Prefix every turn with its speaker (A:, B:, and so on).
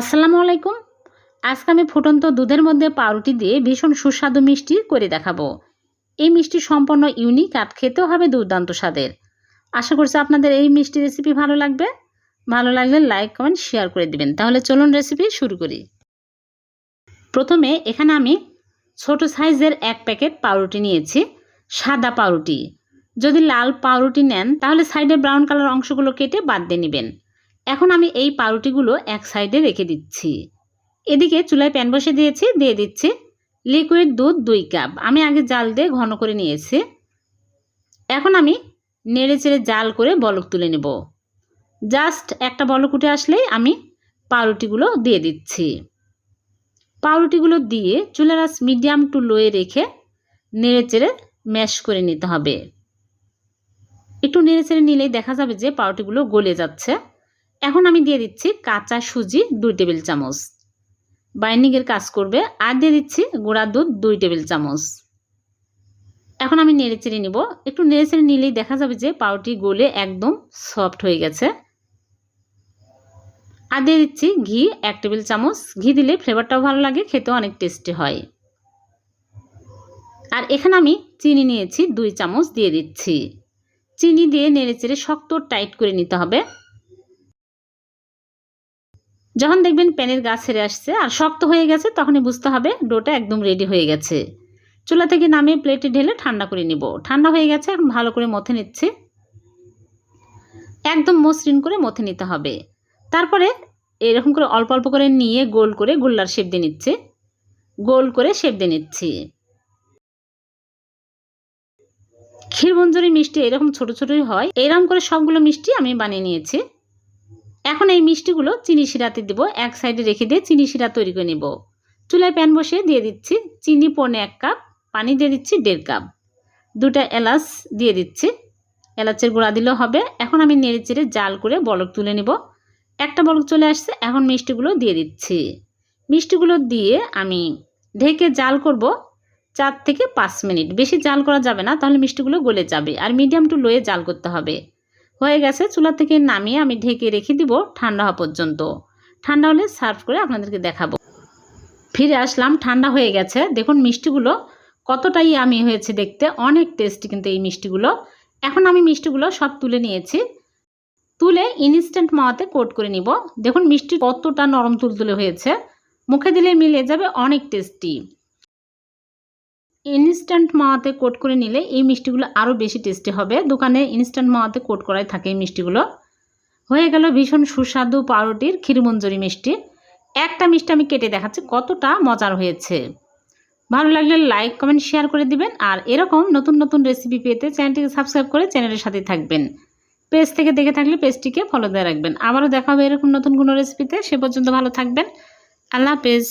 A: আসসালামু আলাইকুম। আজকে আমি ফুটন্ত দুধের মধ্যে পাউরুটি দিয়ে ভীষণ সুস্বাদু মিষ্টি করে দেখাবো। এই মিষ্টি সম্পূর্ণ ইউনিক আর খেতেও হবে দুর্দান্ত স্বাদের। আশা করছি আপনাদের এই মিষ্টি রেসিপি ভালো লাগবে। ভালো লাগলে লাইক কমেন্ট শেয়ার করে দিবেন। তাহলে চলুন রেসিপি শুরু করি। প্রথমে এখানে আমি ছোট সাইজের এক প্যাকেট পাউরুটি নিয়েছি, সাদা পাউরুটি। যদি লাল পাউরুটি নেন, তাহলে সাইডে ব্রাউন কালার অংশগুলো কেটে বাদ দিয়ে নেবেন। এখন আমি এই পাউরুটিগুলো এক সাইডে রেখে দিচ্ছি। এদিকে চুলায় প্যান বসে দিয়েছি, দিয়ে দিচ্ছি লিকুইড দুধ দুই কাপ। আমি আগে জাল দিয়ে ঘন করে নিয়েছি। এখন আমি নেড়ে চেড়ে জাল করে বলক তুলে নেব। জাস্ট একটা বলক উঠে আসলেই আমি পাউরুটিগুলো দিয়ে দিচ্ছি। পাউরুটিগুলো দিয়ে চুলার আঁচ মিডিয়াম টু লোয়ে রেখে নেড়ে চেড়ে ম্যাশ করে নিতে হবে। একটু নেড়ে চেড়ে নিলেই দেখা যাবে যে পাউরুটিগুলো গলে যাচ্ছে। এখন আমি দিয়ে দিচ্ছি কাঁচা সুজি দুই টেবিল চামচ। বাইন্ডিংয়ের কাজ করবে, আর দিয়ে দিচ্ছি গুঁড়া দুধ দুই টেবিল চামচ। এখন আমি নেড়ে চেড়ে নিব। একটু নেড়ে চেড়ে নিলেই দেখা যাবে যে পাউটি গলে একদম সফট হয়ে গেছে। আর দিয়ে দিচ্ছি ঘি এক টেবিল চামচ। ঘি দিলে ফ্লেভারটাও ভালো লাগে, খেতেও অনেক টেস্টি হয়। আর এখানে আমি চিনি নিয়েছি দুই চামচ দিয়ে দিচ্ছি। চিনি দিয়ে নেড়ে চেড়ে শক্ত টাইট করে নিতে হবে। যখন দেখবেন প্যানের গাছ ছেড়ে আসছে আর শক্ত হয়ে গেছে, তখনই বুঝতে হবে ডোটা একদম রেডি হয়ে গেছে। চুলা থেকে নামিয়ে প্লেটে ঢেলে ঠান্ডা করে নিব। ঠান্ডা হয়ে গেছে, এখন ভালো করে মথে নিচ্ছে। একদম মসৃণ করে মথে নিতে হবে। তারপরে এরকম করে অল্প অল্প করে নিয়ে গোল করে গোল্লার শেপ দিয়ে নিচ্ছে। গোল করে শেপ দিয়ে নিচ্ছি। ক্ষীরবঞ্জরি মিষ্টি এরকম ছোট ছোটই হয়। এরকম করে সবগুলো মিষ্টি আমি বানিয়ে নিয়েছি। এখন এই মিষ্টিগুলো চিনি শিরাতে দেব। এক সাইডে রেখে দিয়ে চিনি শিরা তৈরি করে নেব। চুলায় প্যান বসিয়ে দিয়ে দিচ্ছি চিনি পনে এক কাপ, পানি দিয়ে দিচ্ছি দেড় কাপ। দুটা এলাচ দিয়ে দিচ্ছি। এলাচের গুঁড়া দিলেও হবে। এখন আমি নেড়ে চেড়ে জাল করে বলক তুলে নেব। একটা বলক চলে আসছে, এখন মিষ্টিগুলো দিয়ে দিচ্ছি। মিষ্টিগুলো দিয়ে আমি ঢেকে জাল করব চার থেকে পাঁচ মিনিট। বেশি জাল করা যাবে না, তাহলে মিষ্টিগুলো গলে যাবে। আর মিডিয়াম টু লোয়ে জাল করতে হবে। হয়ে গেছে, চুলা থেকে নামিয়ে আমি ঢেকে রেখে দিব ঠান্ডা হওয়া পর্যন্ত। ঠান্ডা হলে সার্ভ করে আপনাদেরকে দেখাবো। ফিরে আসলাম, ঠান্ডা হয়ে গেছে। দেখুন মিষ্টিগুলো কতটাই আমি হয়েছে দেখতে, অনেক টেস্টি কিন্তু এই মিষ্টিগুলো। এখন আমি মিষ্টিগুলো সব তুলে নিয়েছি। তুলে ইনস্ট্যান্ট মাওয়াতে কোট করে নিব। দেখুন মিষ্টি কতটা নরম তুলতুলে হয়েছে। মুখে দিলে মিলে যাবে অনেক টেস্টি ইনস্ট্যান্ট মাওয়াতে কোট করে নিলে এই মিষ্টিগুলো আরও বেশি টেস্টি হবে। দোকানে ইনস্ট্যান্ট মাওয়াতে কোট করাই থাকে এই মিষ্টিগুলো। হয়ে গেল ভীষণ সুস্বাদু পাউরুটির ক্ষীরমঞ্জুরি মিষ্টি। একটা মিষ্টি আমি কেটে দেখাচ্ছি, কতটা মজার হয়েছে। ভালো লাগলে লাইক কমেন্ট শেয়ার করে দিবেন। আর এরকম নতুন নতুন রেসিপি পেতে চ্যানেলটিকে সাবস্ক্রাইব করে চ্যানেলের সাথে থাকবেন। পেজ থেকে দেখে থাকলে পেজটিকে ফলো দিয়ে রাখবেন। আবারও দেখা হবে এরকম নতুন কোনো রেসিপিতে সে পর্যন্ত ভালো থাকবেন। আল্লাহ হাফেজ।